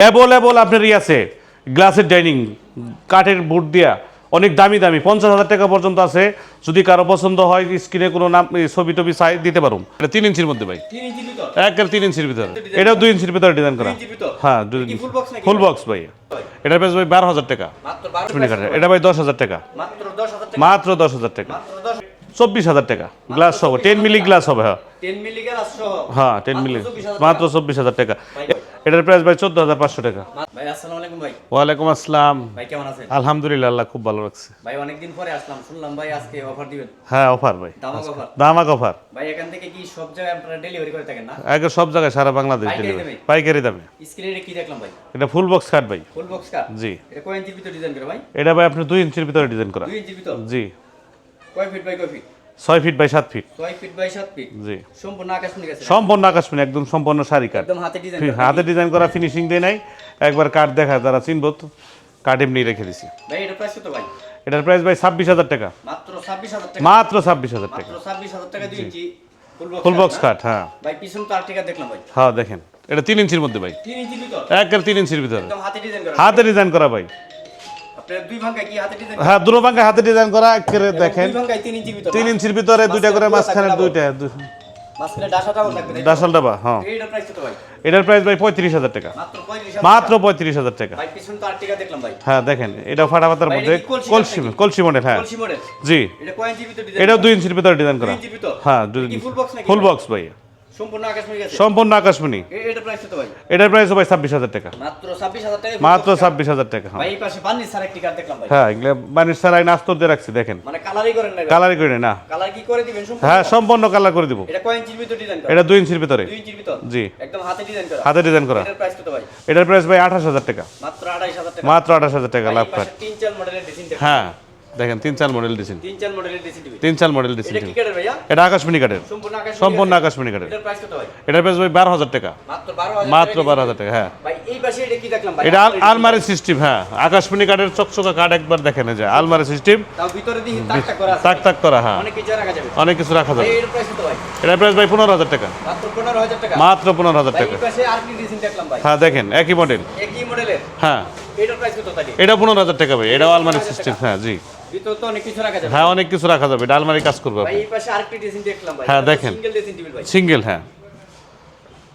Available আপনার ই আছে। গ্লাসের ডাইনিং কাঠের বোর্ড দিয়া অনেক দামি দামি। পঞ্চাশ হাজার টাকা পর্যন্ত আছে। যদি কারও পছন্দ হয় স্ক্রিনে কোনো নাম ছবি টবি সাই দিতে পারুন এটা তিন ইঞ্চির মধ্যে ভাই। একের তিন ইঞ্চির ভিতরে। এটাও দুই ইঞ্চির ভিতরে ডিজাইন করা? হ্যাঁ ফুল বক্স ভাই। এটা প্রাইস ভাই বারো হাজার টাকা। এটা ভাই দশ হাজার টাকা। মাত্র দশ হাজার টাকা। চব্বিশ হাজার টাকা। গ্লাস সহ টেন মিলি গ্লাস হবে হ্যাঁ। হ্যাঁ টেন মিলি মাত্র চব্বিশ হাজার টাকা। এটার প্রাইস ভাই চোদ্দ হাজার পাঁচশো টাকা। ওয়ালাইকুম আসসালাম। আলহামদুলিল্লাহ আল্লাহ খুব ভালো রাখছে। ভাই অনেকদিন পরে আসলাম। শুনলাম ভাই আজকে অফার দিবেন। হ্যাঁ অফার ভাই। দামাক অফার ভাই এখান থেকে কি সব জায়গায় আপনারা ডেলিভারি করে থাকেন না? আগে সব জায়গায় সারা বাংলাদেশ ডেলিভারি পাইকারি দামে। স্ক্রিনে কি দেখলাম ভাই? এটা ফুল বক্স কাট ভাই। ফুল বক্স কাট জি। এটা কয় ইঞ্চির ভিতর ডিজাইন করে ভাই? এটা ভাই আপনি দুই ইঞ্চির ভিতরে ডিজাইন করা। দুই ইঞ্চির ভিতর? জি। কয় ফিট বাই কয় ফিট? ছয় ফিট বাই সাত ফিট। ছয় ফিট বাই সাত ফিট? জি। সম্পূর্ণ আকাশ সম্পূর্ণ আকাশমণি একদম সম্পূর্ণ শাড়ি একদম হাতে ডিজাইন হাতে ডিজাইন করা ফিনিশিং দিয়ে নাই। একবার কাঠ দেখায় তারা চিনব তো কাঠ এমনি রেখে দিছি। ভাই এটা প্রাইস কত ভাই? এটার প্রাইস ভাই ছাব্বিশ হাজার টাকা। মাত্র ছাব্বিশ হাজার টাকা? মাত্র ছাব্বিশ হাজার টাকা। ছাব্বিশ হাজার টাকা দুই ইঞ্চি ফুল বক্স কাঠ হ্যাঁ। ভাই পিছন তো আর্টিকা দেখলাম ভাই। হ্যাঁ দেখেন। এটা তিন ইঞ্চির মধ্যে ভাই। তিন ইঞ্চির ভিতর? একের তিন ইঞ্চির ভিতরে। একদম হাতে ডিজাইন করা। হাতে ডিজাইন করা ভাই। হ্যাঁ দুটো হাতে ডিজাইন করা দেখেন। তিন ইঞ্চির ভিতর। দুইটা করে মাঝখানে দুইটা? ডাসল ডাবা হ্যাঁ। এটার প্রাইস ভাই? পঁয়ত্রিশ হাজার টাকা। মাত্র পঁয়ত্রিশ হাজার টাকা। হ্যাঁ দেখেন এটা ফাটাফাতার মধ্যে কলসি কলসি? মডেল হ্যাঁ। জি। ইঞ্চির এটাও দুই ইঞ্চির ভিতরে ডিজাইন করা। হ্যাঁ ফুল বক্স ভাই। সম্পূর্ণ আকাশ গেছে? সম্পূর্ণ আকাশমণি। এটার প্রাইস কত ভাই? এটার প্রাইস ভাই ছাব্বিশ হাজার টাকা। মাত্র ছাব্বিশ হাজার টাকা মাত্র ছাব্বিশ হাজার টাকা হ্যাঁ। ভাই এই পাশে বান্নি স্যার একটি কার্ড দেখলাম ভাই। হ্যাঁ এগুলো সারাই নাস্তর দিয়ে রাখছি দেখেন। মানে কালারই করেন না কালারই না কালার কি করে দিবেন? সম্পূর্ণ হ্যাঁ সম্পূর্ণ কালার করে দিব। এটা কয় ইঞ্চির ভিতর ডিজাইন করা? এটা দুই ইঞ্চির ভিতরে। দুই ইঞ্চির ভিতর? জি। একদম হাতে ডিজাইন করা। হাতে ডিজাইন করা। এটার প্রাইস ভাই? এটার প্রাইস ভাই আঠাশ হাজার টাকা। মাত্র টাকা। আঠাশ হাজার টাকা লাভ এই তিন চার মডেলের ড্রেসিং হ্যাঁ। দেখেন তিন চার মডেল দিছেন তিন চার মডেলের ড্রেসিং টেবিল তিন চার মডেল দিছেন এটা কি কাঠের ভাইয়া? এটা আকাশমণি কাঠের সম্পূর্ণ আকাশ আকাশমণি কাঠের এটার প্রাইস কত ভাই? এটার প্রাইস ভাই বারো হাজার টাকা। মাত্র বারো হাজার মাত্র টাকা হ্যাঁ। ভাই এই পাশে এটা কি দেখলাম ভাই? এটা আলমারি সিস্টেম হ্যাঁ। আকাশমণি কাঠের চকচকা কাঠ একবার দেখেন এই যে আলমারি সিস্টেম তাও ভিতরে দিই তাক তাক করা আছে। তাক তাক করা হ্যাঁ। অনেক কিছু রাখা যাবে। অনেক কিছু রাখা যাবে। এর প্রাইস কত ভাই? এটার প্রাইস ভাই পনেরো হাজার টাকা। মাত্র পনেরো হাজার টাকা। মাত্র পনেরো হাজার ভাই টাকা। এই পাশে আর কি ড্রেসিং দেখলাম ভাই। হ্যাঁ দেখেন একই মডেল একই মডেলের হ্যাঁ। এটার প্রাইস কত তাই এটা পনেরো হাজার টাকা ভাই এটাও আলমারি সিস্টেম হ্যাঁ জি। ভিতরে তো অনেক কিছু রাখা যাবে। হ্যাঁ অনেক কিছু রাখা যাবে। এটা আলমারি কাজ করবে ভাই এই পাশে আরেকটি ড্রেসিং দেখলাম ভাই। হ্যাঁ, দেখেন। সিঙ্গেল ড্রেসিং টেবিল ভাই। সিঙ্গেল হ্যাঁ।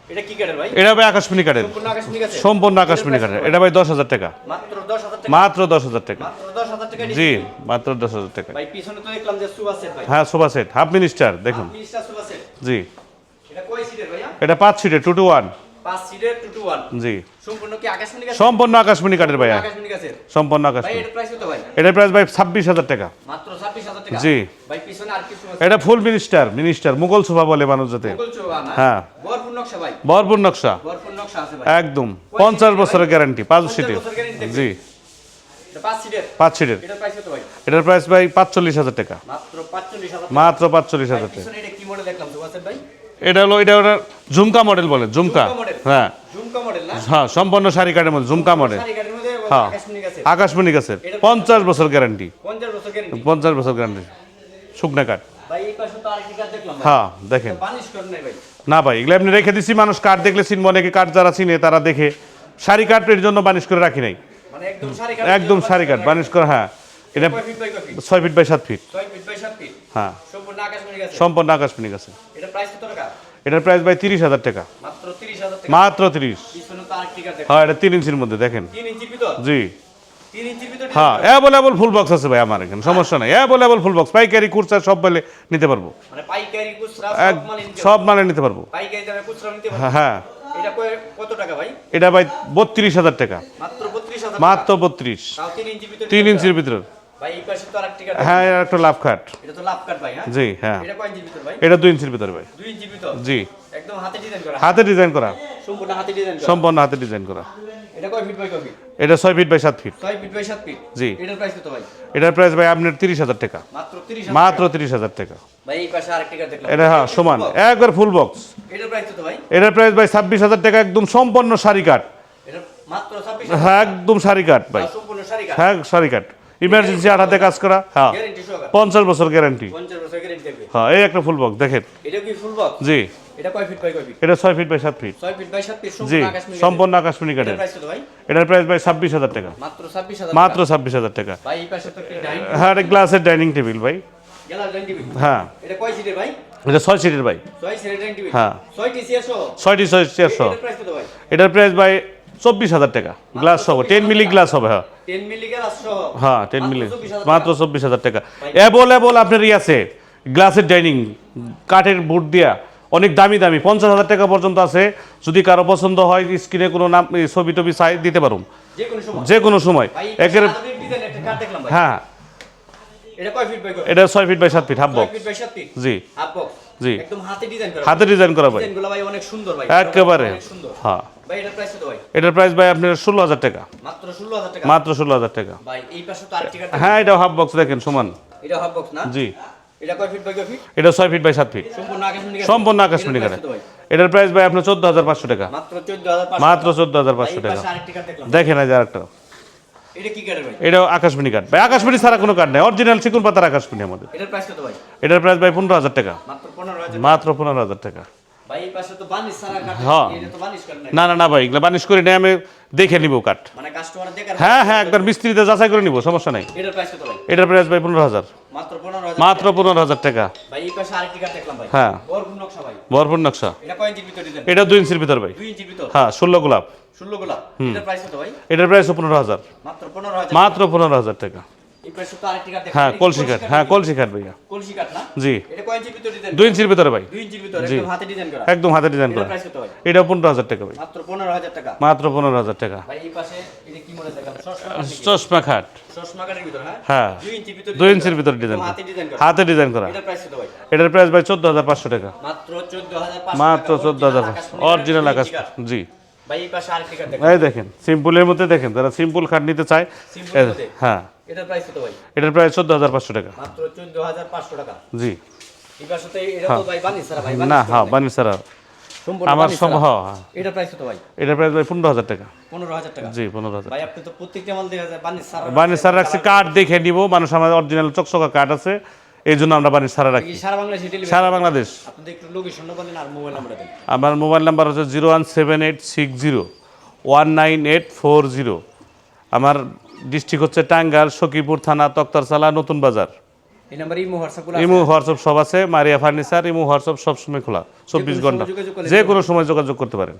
এটা কি কাঠের ভাই? এটা ভাই আকাশমণি কাঠের। সম্পূর্ণ আকাশমণি কাঠের। এটা ভাই দশ হাজার টাকা। মাত্র দশ হাজার টাকা। জি মাত্র দশ হাজার টাকা। ভাই পিছনে তো দেখলাম যে সুবা সেট ভাই। হ্যাঁ সোফা সেট। হাফ মিনিস্টার দেখুন। জি। এটা কয় সিটের পাঁচ সিটের টু টু ওয়ান জি। সম্পূর্ণ আকাশমণি কাঠের ভাইয়া। আকাশ সম্পূর্ণ আকাশমণি। এটার প্রাইস ভাই? ছাব্বিশ হাজার টাকা। জি। এটা ফুল মিনিস্টার মিনিস্টার মুঘল বলে মানুষ যাতে। হ্যাঁ। ভরপুর নকশা একদম। পঞ্চাশ বছরের গ্যারান্টি পাঁচ সিটের। জি। পাঁচ সিটের এটার প্রাইস ভাই? পাঁচচল্লিশ হাজার টাকা। মাত্র পাঁচচল্লিশ হাজার টাকা। এটা হলো এটা ওটা ঝুমকা মডেল বলে ঝুমকা। হ্যাঁ। হ্যাঁ সম্পূর্ণ শাড়ি কাঠের মধ্যে ঝুমকা মডেল হ্যাঁ। আকাশ আকাশমণি গাছের। পঞ্চাশ বছর গ্যারান্টি পঞ্চাশ বছর গ্যারেন্টি শুকনা কাঠ। হ্যাঁ দেখেন। না ভাই এগুলো আপনি রেখে দিছি মানুষ কাঠ দেখলে চিনবো অনেকে কাঠ যারা চিনে তারা দেখে। শাড়ি কাঠ এর জন্য বানিশ করে রাখি নাই। মানে একদম শাড়ি কাঠ বানিশ করে হ্যাঁ। এটা কয় ফিট বাই কয় ফিট ছয় ফিট বাই সাত ফিট হ্যাঁ। সম্পূর্ণ আকাশ সম্পূর্ণ আকাশমণি গাছে এটার প্রাইস ভাই তিরিশ হাজার টাকা। মাত্র তিরিশ হ্যাঁ এটা তিন ইঞ্চির মধ্যে দেখেন। তিন ইঞ্চির ভিতর? জি। হ্যাঁ অ্যাভেলেবল ফুল বক্স আছে ভাই আমার এখানে সমস্যা নাই। অ্যাভেলেবল ফুল বক্স পাইকারি কুরচা সব বলে নিতে পারব। সব মাল নিতে মানে নিতে পারব। হ্যাঁ। এটা ভাই? বত্রিশ হাজার টাকা। মাত্র বত্রিশ তিন ইঞ্চির ভিতর। হ্যাঁ এটা একটা লাভ খাট এটা তো লাভ কাট ভাই হ্যাঁ? জি হ্যাঁ। এটা কয় ইঞ্চির ভিতর ভাই? এটা দুই ইঞ্চির ভিতরে ভাই। দুই ইঞ্চির ভিতর? জি। একদম হাতে ডিজাইন করা। হাতে ডিজাইন করা। সম্পূর্ণ হাতে ডিজাইন করা। সম্পূর্ণ হাতে ডিজাইন করা। এটা কয় ফিট বাই কয় ফিট এটা ছয় ফিট বাই সাত ফিট ছয় ফিট বাই সাত ফিট জি। এটার প্রাইস কত ভাই? এটার প্রাইস ভাই আপনার তিরিশ হাজার টাকা। মাত্র টাকা। ভাই এই পাশে আরেকটি কাঠ দেখলাম। এটা হ্যাঁ সমান। একবার ফুল বক্স এটার প্রাইস কত ভাই? এটার প্রাইস ভাই ছাব্বিশ হাজার টাকা একদম সম্পূর্ণ এটা মাত্র ছাব্বিশ হ্যাঁ একদম শাড়ি কাঠ ভাই। সম্পূর্ণ শাড়ি কাঠ। হ্যাঁ ইমার্জেন্সি আর হাতে কাজ করা হ্যাঁ। পঞ্চাশ বছর গ্যারান্টি হ্যাঁ এই একটা ফুল বক্স দেখেন। এটা কি ফুল বক্স জি। এটা কয় ফিট কয় কয় ফিট এটা ছয় ফিট বাই সাত ফিট ছয় ফিট বাই সাত ফিট জি সম্পূর্ণ আকাশমণি কাঠের এটার প্রাইস ভাই? ছাব্বিশ হাজার টাকা। মাত্র ছাব্বিশ হাজার মাত্র টাকা। ভাই এই পাশে তো একটা ডাইনিং হ্যাঁ এটা গ্লাসের ডাইনিং টেবিল ভাই। গেলার ডাইনিং টেবিল হ্যাঁ। এটা কয় সিটের ভাই? এটা ছয় সিটের ভাই। ছয় সিটের ডাইনিং টেবিল হ্যাঁ। ছয়টি ছয় চেয়ার এটার প্রাইস কত ভাই? এটার প্রাইস ভাই চব্বিশ হাজার টাকা। গ্লাস সহ টেন মিলি গ্লাস হবে হ্যাঁ। 10 মিলি গ্লাস সহ। হ্যাঁ টেন মিলি। মাত্র চব্বিশ হাজার টাকা। অ্যাভেলেবল আপনার ই আছে। গ্লাসের ডাইনিং কাঠের বোর্ড দিয়া অনেক দামি দামি পঞ্চাশ হাজার টাকা পর্যন্ত আছে। যদি কারও পছন্দ হয় স্ক্রিনে কোনো নাম ছবি টবি সাই দিতে পারুন। যে কোনো সময়। একের ভাই। হ্যাঁ। এটা কয় ফিট বাই কয়? এটা ছয় ফিট বাই সাত feet half box feet by সাত ফিট জি। হাফ বক্স জি। একদম হাতে ডিজাইন করা হাতে ডিজাইন করা ভাই। ডিজাইনগুলো ভাই অনেক সুন্দর ভাই। একেবারে। সুন্দর। হ্যাঁ। ভাই এটার প্রাইস কত ভাই? এটার প্রাইস ভাই আপনার ষোলো হাজার টাকা। মাত্র 16000 টাকা। মাত্র ষোলো হাজার টাকা। ভাই এই পাশে তো আরেকটি কাঠ হ্যাঁ এটা হাফ বক্স দেখেন সমান। এটা হাফ বক্স না? জি। এটা কয় ফিট বাই কয় ফিট এটা ছয় ফিট বাই সাত ফিট সম্পূর্ণ আকাশমণি সম্পূর্ণ আকাশমণি এটার প্রাইস ভাই? আপনার চোদ্দ হাজার পাঁচশো টাকা। মাত্র 14500 টাকা। দেখেন আরেকটা। এটা আকাশমণি কাঠ ভাই আকাশমণি ছাড়া কোনো কাঠ নেই। অরিজিনাল পাতার আকাশমণি আমাদের। এটার প্রাইস কত ভাই? এটার প্রাইস ভাই পনেরো হাজার টাকা। মাত্র পনেরো হাজার টাকা। হ্যাঁ। না না না ভাই এগুলো বানিশ করে নিয়ে আমি দেখে নিব কাঠ। মানে হ্যাঁ হ্যাঁ একবার মিস্ত্রিতে যাচাই করে নিব সমস্যা নাই। এটার প্রাইস ভাই? পনেরো হাজার। মাত্র পনেরো হাজার টাকা। হ্যাঁ। ভরপুর নকশা এটা দুই ইঞ্চির ভিতর ভাই। 2 ইঞ্চির ভিতর? হ্যাঁ ষোলো গোলাপ। 16 গোলা এটার প্রাইস পনেরো হাজার। মাত্র পনেরো হাজার টাকা। হ্যাঁ কলসি কাঠ হ্যাঁ কলসি কাঠ ভাইয়া। জি। দুই ইঞ্চির ভিতরে ভাই। 2 ইঞ্চির ভিতর জি। একদম হাতে ডিজাইন করা। এটা পনেরো হাজার টাকা ভাই। মাত্র 15000 টাকা। মাত্র পনেরো হাজার টাকা। চশমা খাট হ্যাঁ? হ্যাঁ। 2 ইঞ্চির ভিতর দুই ইঞ্চির ভিতরে ডিজাইন হাতে ডিজাইন করা। এটার প্রাইস ভাই? চোদ্দ হাজার পাঁচশো টাকা। মাত্র 14500 মাত্র চোদ্দ হাজার অরিজিনাল আকাশ জি। ভাই এই পাশে আরেকটি কাঠ দেখলাম এই দেখেন সিম্পলের মধ্যে দেখেন যারা সিম্পল খাট নিতে চায়? হ্যাঁ। এটার প্রাইস কত ভাই? এটার প্রাইস চোদ্দ হাজার পাঁচশো টাকা। মাত্র 14500 টাকা। জি। এই পাশে তো এটা তো ভাই বানিশ সারা ভাই না হ্যাঁ বানি আমার। হ্যাঁ হ্যাঁ। এটার প্রাইস কত ভাই? এটার প্রাইস ভাই পনেরো হাজার টাকা। 15000 টাকা? জি পনেরো হাজার ভাই আপনি তো প্রত্যেকটা মাল দেখা যায় সারা বানি স্যার রাখছি কার্ড দেখে নিব। মানুষ আমাদের অরিজিনাল চকচকা কার্ড আছে। এই জন্য আমরা বানি সারা রাখি। সারা বাংলাদেশে আমার মোবাইল নাম্বার হচ্ছে zero one seven eight six zero one nine eight four zero আমার ডিস্ট্রিক্ট হচ্ছে টাঙ্গাল সখীপুর থানা তক্তারচালা নতুন বাজার। ইমো হোয়াটসঅ্যাপ সব আছে মারিয়া ফার্নিচার ইমু হোয়াটসঅ্যাপ সব সময় খোলা। চব্বিশ ঘণ্টা। যে কোনো সময় যোগাযোগ করতে পারেন।